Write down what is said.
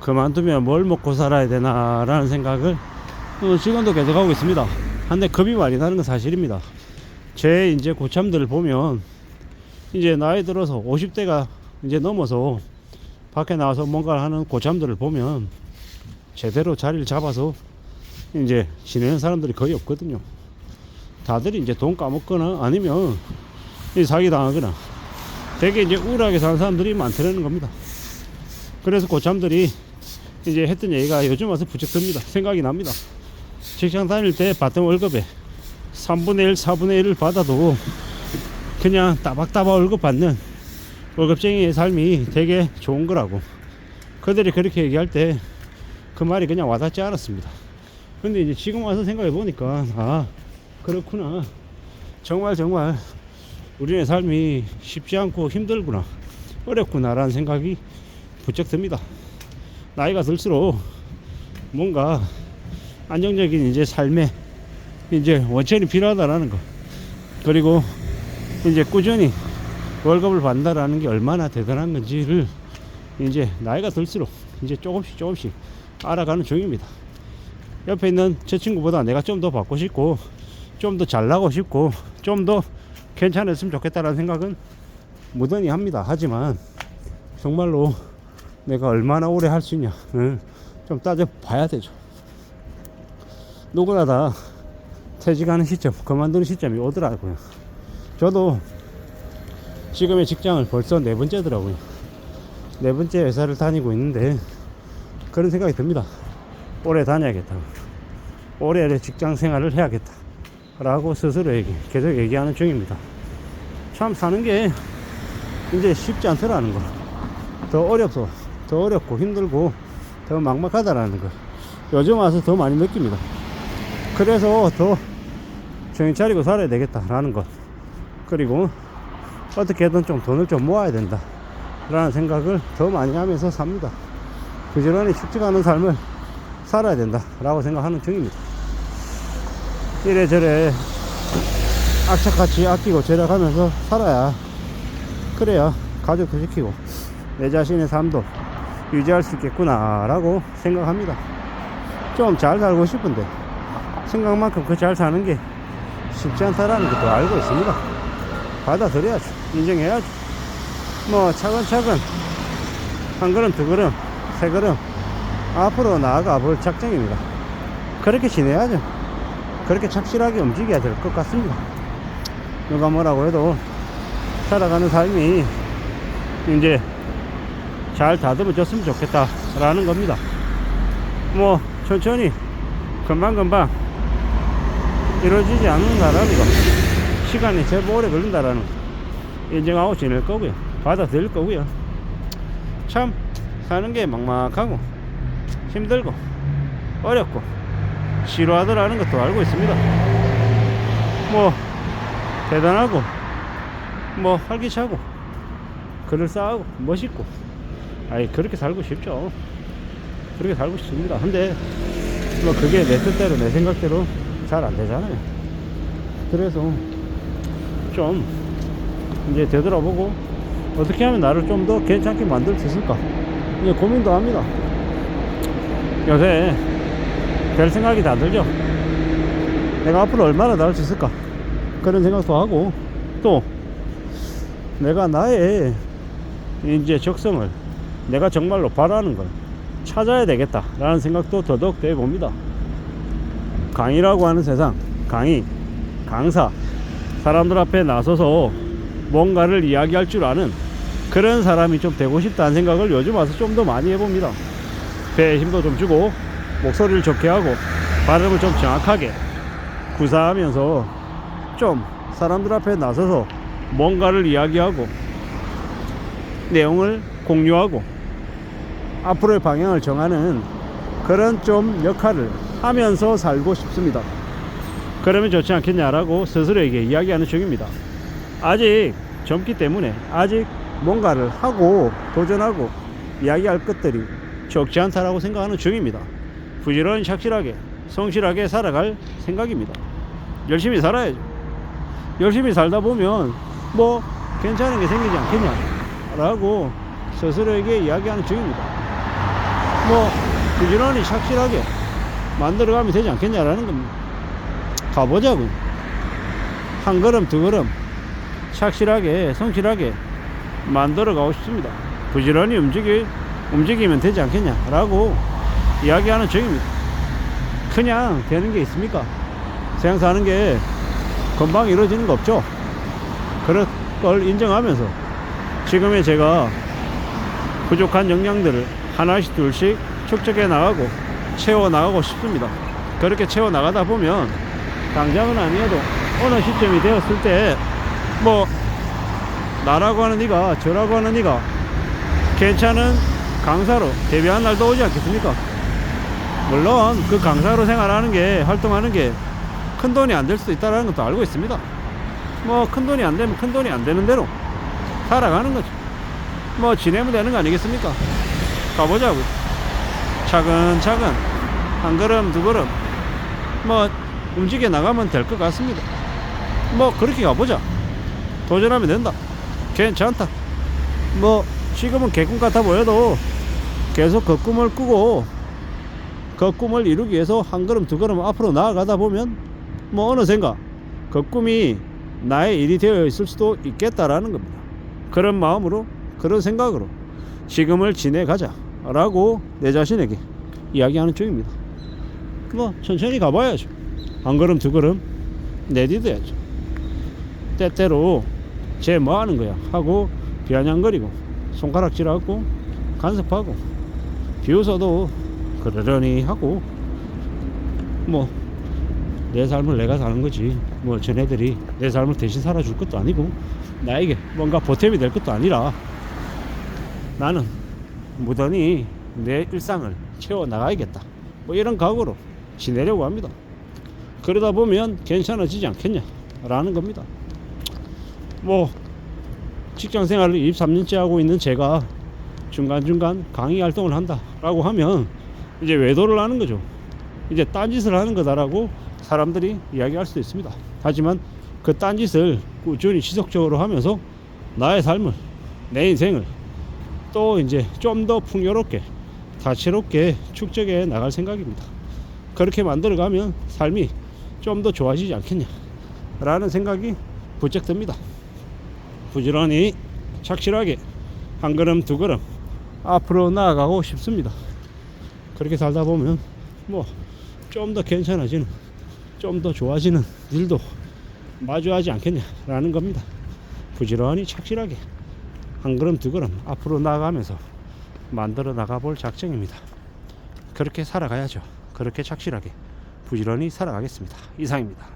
그만두면 뭘 먹고 살아야 되나라는 생각을 어, 지금도 계속 하고 있습니다. 한데 겁이 많이 나는 건 사실입니다. 제 이제 고참들을 보면 이제 나이 들어서 50대가 이제 넘어서 밖에 나와서 뭔가를 하는 고참들을 보면 제대로 자리를 잡아서 이제 지내는 사람들이 거의 없거든요. 다들 이제 돈 까먹거나 아니면 이 사기 당하거나 되게 이제 우울하게 사는 사람들이 많다는 겁니다. 그래서 고참들이 이제 했던 얘기가 요즘 와서 부쩍 듭니다. 생각이 납니다. 직장 다닐 때 받던 월급에 3분의 1, 4분의 1을 받아도 그냥 따박따박 월급 받는 월급쟁이의 삶이 되게 좋은 거라고. 그들이 그렇게 얘기할 때 그 말이 그냥 와닿지 않았습니다. 근데 이제 지금 와서 생각해 보니까 아 그렇구나. 정말 정말 우리의 삶이 쉽지 않고 힘들구나. 어렵구나라는 생각이 부쩍 듭니다. 나이가 들수록 뭔가 안정적인 이제 삶의 이제 원천이 필요하다라는 거. 그리고 이제 꾸준히 월급을 받는다라는 게 얼마나 대단한 건지를 이제 나이가 들수록 이제 조금씩 조금씩 알아가는 중입니다. 옆에 있는 저 친구보다 내가 좀 더 받고 싶고 좀 더 잘나고 싶고 좀 더 괜찮았으면 좋겠다라는 생각은 무던히 합니다. 하지만 정말로 내가 얼마나 오래 할 수 있냐를 좀 따져 봐야 되죠. 누구나 다 퇴직하는 시점, 그만두는 시점이 오더라고요. 저도 지금의 직장을 벌써 네 번째더라고요. 네 번째 회사를 다니고 있는데 그런 생각이 듭니다. 오래 다녀야겠다. 오래 직장 생활을 해야겠다. 라고 스스로에게 계속 얘기하는 중입니다. 참 사는 게 이제 쉽지 않더라는 거. 더 어렵소. 더 어렵고 힘들고 더 막막하다라는 거. 요즘 와서 더 많이 느낍니다. 그래서 더 정신 차리고 살아야 되겠다라는 것. 그리고 어떻게든 좀 돈을 좀 모아야 된다. 라는 생각을 더 많이 하면서 삽니다. 부지런히 축직하는 삶을 살아야 된다. 라고 생각하는 중입니다. 이래저래 악착같이 아끼고 절약하면서 살아야 그래야 가족도 지키고 내 자신의 삶도 유지할 수 있겠구나 라고 생각합니다. 좀 잘 살고 싶은데 생각만큼 그 잘 사는 게 쉽지 않다라는 것도 알고 있습니다. 받아들여야죠. 인정해야죠. 뭐 차근차근 한 걸음 두 걸음 세 걸음 앞으로 나아가 볼 작정입니다. 그렇게 지내야죠. 그렇게 착실하게 움직여야 될 것 같습니다. 누가 뭐라고 해도 살아가는 삶이 이제 잘 다듬어졌으면 좋겠다 라는 겁니다. 뭐 천천히 금방금방 이루어지지 않는다라는 거 시간이 제법 오래 걸린다라는 거 인정하고 지낼 거고요. 받아들일 거고요. 참 사는 게 막막하고 힘들고 어렵고 지루하더라는 것도 알고 있습니다. 뭐 대단하고 뭐 활기차고 그럴싸하고 멋있고 아이 그렇게 살고 싶죠. 그렇게 살고 싶습니다. 근데 뭐 그게 내 뜻대로 내 생각대로 잘 안 되잖아요. 그래서 좀 이제 되돌아보고 어떻게 하면 나를 좀 더 괜찮게 만들 수 있을까? 이제 고민도 합니다. 요새 별 생각이 다 들죠? 내가 앞으로 얼마나 나을 수 있을까? 그런 생각도 하고 또 내가 나의 이제 적성을 내가 정말로 바라는 걸 찾아야 되겠다 라는 생각도 더더욱 돼 봅니다. 강의라고 하는 세상 강의 강사 사람들 앞에 나서서 뭔가를 이야기할 줄 아는 그런 사람이 좀 되고 싶다는 생각을 요즘 와서 좀 더 많이 해봅니다. 배에 힘도 좀 주고 목소리를 좋게 하고 발음을 좀 정확하게 구사하면서 좀 사람들 앞에 나서서 뭔가를 이야기하고 내용을 공유하고 앞으로의 방향을 정하는 그런 좀 역할을 하면서 살고 싶습니다. 그러면 좋지 않겠냐라고 스스로에게 이야기하는 중입니다. 아직 젊기 때문에 아직 뭔가를 하고 도전하고 이야기할 것들이 적지 않다라고 생각하는 중입니다. 부지런히 착실하게 성실하게 살아갈 생각입니다. 열심히 살아야죠. 열심히 살다 보면 뭐 괜찮은 게 생기지 않겠냐라고 스스로에게 이야기하는 중입니다. 뭐 부지런히 착실하게 만들어가면 되지 않겠냐라는 겁니다. 가보자고. 한 걸음 두 걸음 착실하게 성실하게 만들어가고 싶습니다. 부지런히 움직이, 움직이면 되지 않겠냐라고 이야기하는 중입니다. 그냥 되는 게 있습니까? 사는 게 금방 이루어지는 거 없죠. 그런 걸 인정하면서 지금의 제가 부족한 역량들을 하나씩 둘씩 축적해 나가고 채워 나가고 싶습니다. 그렇게 채워 나가다 보면 당장은 아니어도 어느 시점이 되었을 때 뭐 나라고 하는 이가 저라고 하는 이가 괜찮은 강사로 데뷔한 날도 오지 않겠습니까? 물론 그 강사로 생활하는 게 활동하는 게 큰 돈이 안 될 수도 있다는 것도 알고 있습니다. 뭐 큰 돈이 안 되면 큰 돈이 안 되는 대로 살아가는 거죠. 뭐 지내면 되는 거 아니겠습니까? 가보자고. 차근차근 한 걸음 두 걸음 뭐 움직여 나가면 될 것 같습니다. 뭐 그렇게 가보자. 도전하면 된다. 괜찮다. 뭐 지금은 개꿈 같아 보여도 계속 그 꿈을 꾸고 그 꿈을 이루기 위해서 한 걸음 두 걸음 앞으로 나아가다 보면 뭐 어느샌가 그 꿈이 나의 일이 되어 있을 수도 있겠다라는 겁니다. 그런 마음으로 그런 생각으로 지금을 지내가자 라고 내 자신에게 이야기하는 중입니다. 뭐 천천히 가봐야죠. 한 걸음 두 걸음 내디뎌야죠. 때때로 쟤 뭐 하는 거야 하고 비아냥거리고 손가락질하고 간섭하고 비웃어도 그러려니 하고 뭐 내 삶을 내가 사는 거지 뭐 쟤네들이 내 삶을 대신 살아줄 것도 아니고 나에게 뭔가 보탬이 될 것도 아니라 나는 무던히 내 일상을 채워 나가야겠다 뭐 이런 각오로 지내려고 합니다 그러다 보면 괜찮아지지 않겠냐라는 겁니다 뭐 직장 생활을 23년째 하고 있는 제가 중간중간 강의 활동을 한다라고 하면 이제 외도를 하는 거죠. 이제 딴짓을 하는 거다라고 사람들이 이야기할 수도 있습니다. 하지만 그 딴짓을 꾸준히 지속적으로 하면서 나의 삶을, 내 인생을 또 이제 좀 더 풍요롭게, 다채롭게 축적해 나갈 생각입니다. 그렇게 만들어 가면 삶이 좀 더 좋아지지 않겠냐라는 생각이 부쩍 듭니다. 부지런히 착실하게 한 걸음 두 걸음 앞으로 나아가고 싶습니다. 그렇게 살다 보면 뭐 좀 더 괜찮아지는 좀 더 좋아지는 일도 마주하지 않겠냐라는 겁니다. 부지런히 착실하게 한 걸음 두 걸음 앞으로 나아가면서 만들어 나가볼 작정입니다. 그렇게 살아가야죠. 그렇게 착실하게 부지런히 살아가겠습니다. 이상입니다.